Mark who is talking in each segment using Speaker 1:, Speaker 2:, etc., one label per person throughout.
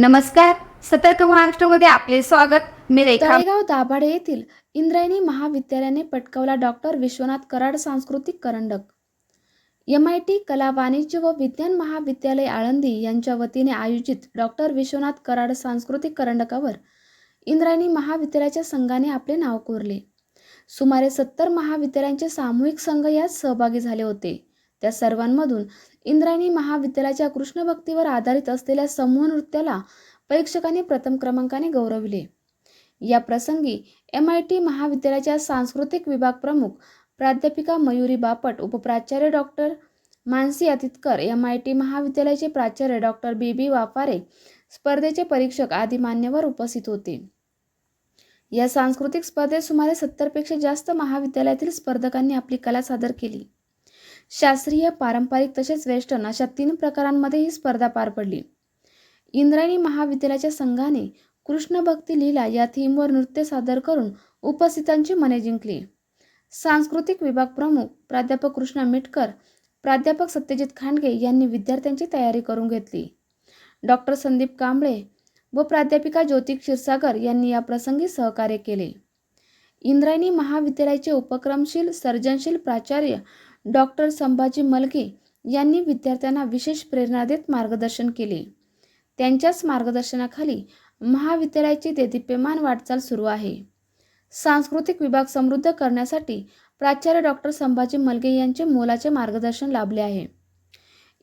Speaker 1: नमस्कार. सतर्क महाराष्ट्रमध्ये आपले स्वागत. मी रेखा.
Speaker 2: तळेगाव दाभाडे येथील इंद्रायणी महाविद्यालयाने पटकावला डॉक्टर विश्वनाथ कराड सांस्कृतिक करंडक. एम आय टी कला वाणिज्य व विज्ञान महाविद्यालय आळंदी यांच्या वतीने आयोजित डॉक्टर विश्वनाथ कराड सांस्कृतिक करंडकावर इंद्रायणी महाविद्यालयाच्या संघाने आपले नाव कोरले. सुमारे सत्तर महाविद्यालयांचे सामूहिक संघ यात सहभागी झाले होते. त्या सर्वांमधून इंद्रायणी महाविद्यालयाच्या कृष्णभक्तीवर आधारित असलेल्या समूह नृत्याला परीक्षकांनी प्रथम क्रमांकाने गौरविले. या प्रसंगी एम आय टी महाविद्यालयाच्या सांस्कृतिक विभाग प्रमुख प्राध्यापिका Mayuri Bapat उपप्राचार्य doctor Manasi Atitkar M I T महाविद्यालयाचे प्राचार्य डॉक्टर बी बी वाफारे स्पर्धेचे परीक्षक आदी मान्यवर उपस्थित होते. या सांस्कृतिक स्पर्धेत सुमारे सत्तरपेक्षा जास्त महाविद्यालयातील स्पर्धकांनी आपली कला सादर केली. शास्त्रीय पारंपरिक तसेच वेस्टर्न अशा तीन प्रकारांमध्ये ही स्पर्धा पार पडली. इंद्रायणी महाविद्यालयाच्या संघाने कृष्ण भक्ती लीला या थीमवर नृत्य सादर करून उपस्थितांची मने जिंकली. सांस्कृतिक विभाग प्रमुख प्राध्यापक कृष्णा मिटकर प्राध्यापक सत्यजित खांडगे यांनी विद्यार्थ्यांची तयारी करून घेतली. डॉक्टर संदीप कांबळे व प्राध्यापिका ज्योती क्षीरसागर यांनी या प्रसंगी सहकार्य केले. इंद्रायणी महाविद्यालयाचे उपक्रमशील सर्जनशील प्राचार्य डॉक्टर संभाजी मलगे यांनी विद्यार्थ्यांना विशेष प्रेरणा देत मार्गदर्शन केले. त्यांच्याच मार्गदर्शनाखाली महाविद्यालयाची देदीप्यमान वाटचाल सुरू आहे. सांस्कृतिक विभाग समृद्ध करण्यासाठी प्राचार्य डॉक्टर संभाजी मलगे यांचे मोलाचे मार्गदर्शन लाभले आहे.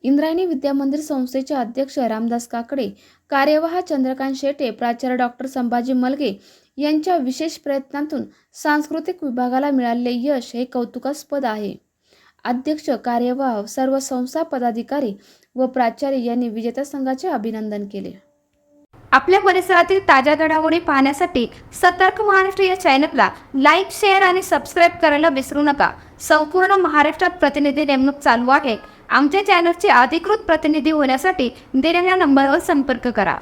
Speaker 2: इंद्रायणी विद्यामंदिर संस्थेचे अध्यक्ष रामदास काकडे कार्यवाह चंद्रकांत शेटे प्राचार्य डॉक्टर संभाजी मलगे यांच्या विशेष प्रयत्नातून सांस्कृतिक विभागाला मिळालेले यश हे कौतुकास्पद आहे. अध्यक्ष कार्यवाह सर्व संस्था पदाधिकारी व प्राचार्य यांनी विजेत्या संघाचे अभिनंदन केले.
Speaker 1: आपल्या परिसरातील ताज्या घडामोडी पाहण्यासाठी सतर्क महाराष्ट्र या चॅनलला लाईक शेअर आणि सबस्क्राईब करायला विसरू नका. संपूर्ण महाराष्ट्रात प्रतिनिधी नेमणूक चालू आहे. आमच्या चॅनलचे अधिकृत प्रतिनिधी होण्यासाठी दिलेल्या नंबरवर संपर्क करा.